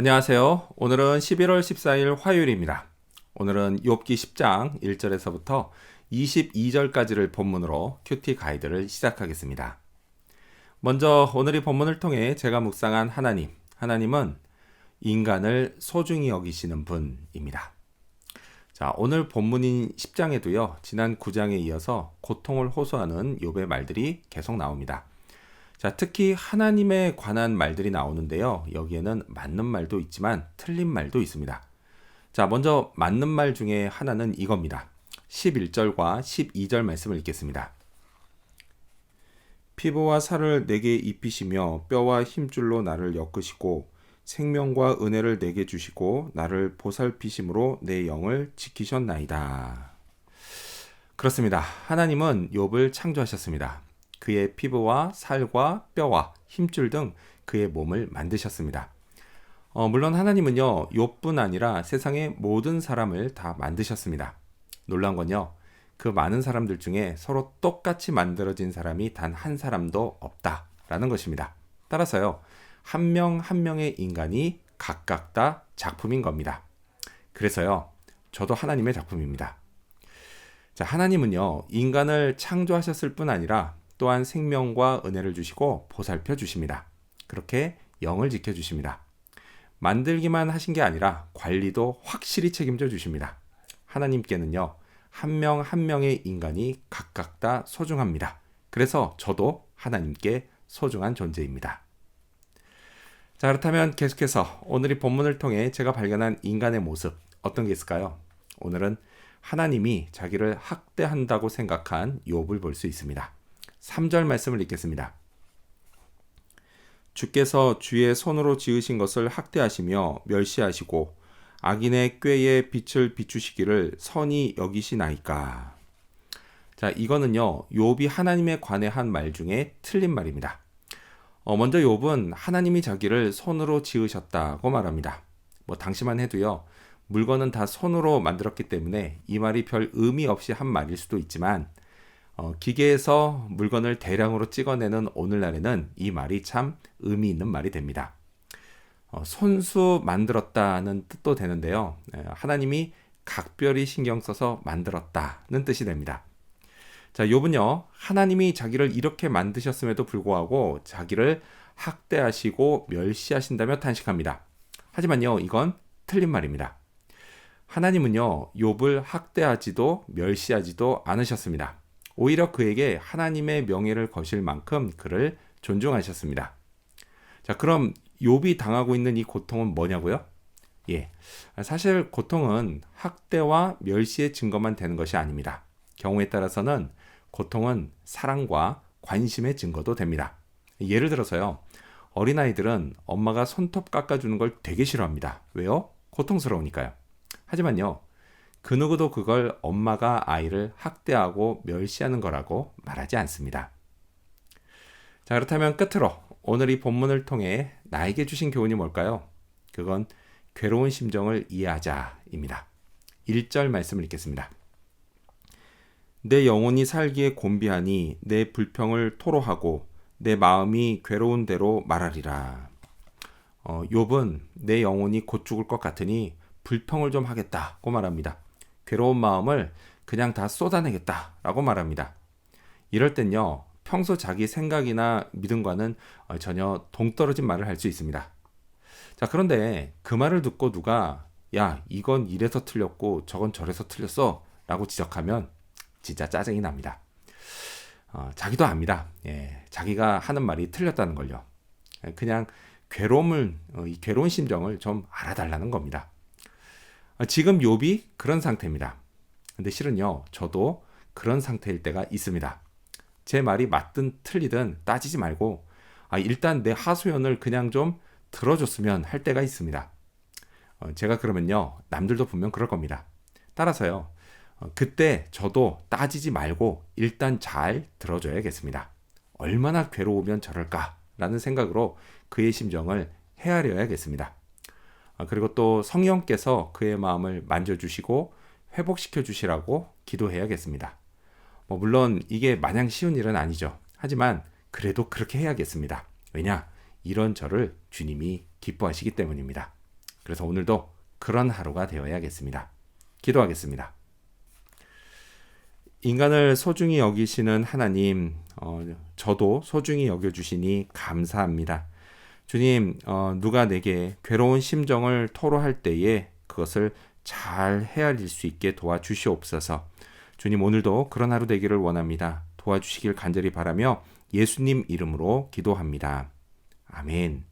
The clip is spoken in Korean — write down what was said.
안녕하세요. 오늘은 11월 14일 화요일입니다. 오늘은 욥기 10장 1절에서부터 22절까지를 본문으로 큐티 가이드를 시작하겠습니다. 먼저 오늘 이 본문을 통해 제가 묵상한 하나님, 하나님은 인간을 소중히 여기시는 분입니다. 자, 오늘 본문인 10장에도요. 지난 9장에 이어서 고통을 호소하는 욥의 말들이 계속 나옵니다. 자, 특히 하나님에 관한 말들이 나오는데요. 여기에는 맞는 말도 있지만 틀린 말도 있습니다. 자, 먼저 맞는 말 중에 하나는 이겁니다. 11절과 12절 말씀을 읽겠습니다. 피부와 살을 내게 입히시며 뼈와 힘줄로 나를 엮으시고 생명과 은혜를 내게 주시고 나를 보살피심으로 내 영을 지키셨나이다. 그렇습니다. 하나님은 욥을 창조하셨습니다. 그의 피부와 살과 뼈와 힘줄 등 그의 몸을 만드셨습니다. 어, 물론 하나님은요, 욥뿐 아니라 세상의 모든 사람을 다 만드셨습니다. 놀란 건요, 그 많은 사람들 중에 서로 똑같이 만들어진 사람이 단 한 사람도 없다라는 것입니다. 따라서요, 한 명한 한 명의 인간이 각각 다 작품인 겁니다. 그래서요, 저도 하나님의 작품입니다. 자, 하나님은요, 인간을 창조하셨을 뿐 아니라 또한 생명과 은혜를 주시고 보살펴 주십니다. 그렇게 영을 지켜 주십니다. 만들기만 하신 게 아니라 관리도 확실히 책임져 주십니다. 하나님께는요, 한 명한 한 명의 인간이 각각 다 소중합니다. 그래서 저도 하나님께 소중한 존재입니다. 자, 그렇다면 계속해서 오늘 이 본문을 통해 제가 발견한 인간의 모습 어떤 게 있을까요? 오늘은 하나님이 자기를 학대한다고 생각한 욥을 볼 수 있습니다. 3절 말씀을 읽겠습니다. 주께서 주의 손으로 지으신 것을 학대하시며 멸시하시고 악인의 꾀에 빛을 비추시기를 선이 여기시나이까. 자, 이거는요. 욥이 하나님에 관해 한 말 중에 틀린 말입니다. 어, 먼저 욥은 하나님이 자기를 손으로 지으셨다고 말합니다. 뭐 당시만 해도요. 물건은 다 손으로 만들었기 때문에 이 말이 별 의미 없이 한 말일 수도 있지만 어, 기계에서 물건을 대량으로 찍어내는 오늘날에는 이 말이 참 의미 있는 말이 됩니다. 어, 손수 만들었다는 뜻도 되는데요. 에, 하나님이 각별히 신경 써서 만들었다는 뜻이 됩니다. 자, 욥은요. 하나님이 자기를 이렇게 만드셨음에도 불구하고 자기를 학대하시고 멸시하신다며 탄식합니다. 하지만요. 이건 틀린 말입니다. 하나님은요. 욥을 학대하지도 멸시하지도 않으셨습니다. 오히려 그에게 하나님의 명예를 거실 만큼 그를 존중하셨습니다. 자, 그럼 욥이 당하고 있는 이 고통은 뭐냐고요? 예. 사실 고통은 학대와 멸시의 증거만 되는 것이 아닙니다. 경우에 따라서는 고통은 사랑과 관심의 증거도 됩니다. 예를 들어서요. 어린아이들은 엄마가 손톱 깎아주는 걸 되게 싫어합니다. 왜요? 고통스러우니까요. 하지만요. 그 누구도 그걸 엄마가 아이를 학대하고 멸시하는 거라고 말하지 않습니다. 자, 그렇다면 끝으로 오늘 이 본문을 통해 나에게 주신 교훈이 뭘까요? 그건 괴로운 심정을 이해하자입니다. 1절 말씀을 읽겠습니다. 내 영혼이 살기에 곤비하니 내 불평을 토로하고 내 마음이 괴로운 대로 말하리라. 어, 욥은 내 영혼이 곧 죽을 것 같으니 불평을 좀 하겠다고 말합니다. 괴로운 마음을 그냥 다 쏟아내겠다라고 말합니다. 이럴 땐요, 평소 자기 생각이나 믿음과는 어, 전혀 동떨어진 말을 할 수 있습니다. 자, 그런데 그 말을 듣고 누가, 야, 이건 이래서 틀렸고 저건 저래서 틀렸어 라고 지적하면 진짜 짜증이 납니다. 어, 자기도 압니다. 예, 자기가 하는 말이 틀렸다는 걸요. 그냥 괴로움을, 어, 이 괴로운 심정을 좀 알아달라는 겁니다. 아, 지금 욥이 그런 상태입니다. 근데 실은요, 저도 그런 상태일 때가 있습니다. 제 말이 맞든 틀리든 따지지 말고, 아, 일단 내 하소연을 그냥 좀 들어줬으면 할 때가 있습니다. 어, 제가 그러면요, 남들도 분명 그럴 겁니다. 따라서요, 어, 그때 저도 따지지 말고 일단 잘 들어줘야겠습니다. 얼마나 괴로우면 저럴까라는 생각으로 그의 심정을 헤아려야겠습니다. 아, 그리고 또 성령께서 그의 마음을 만져주시고 회복시켜 주시라고 기도해야겠습니다. 뭐 물론 이게 마냥 쉬운 일은 아니죠. 하지만 그래도 그렇게 해야겠습니다. 왜냐? 이런 저를 주님이 기뻐하시기 때문입니다. 그래서 오늘도 그런 하루가 되어야겠습니다. 기도하겠습니다. 인간을 소중히 여기시는 하나님, 어, 저도 소중히 여겨주시니 감사합니다. 주님, 어, 누가 내게 괴로운 심정을 토로할 때에 그것을 잘 헤아릴 수 있게 도와주시옵소서. 주님, 오늘도 그런 하루 되기를 원합니다. 도와주시길 간절히 바라며 예수님 이름으로 기도합니다. 아멘.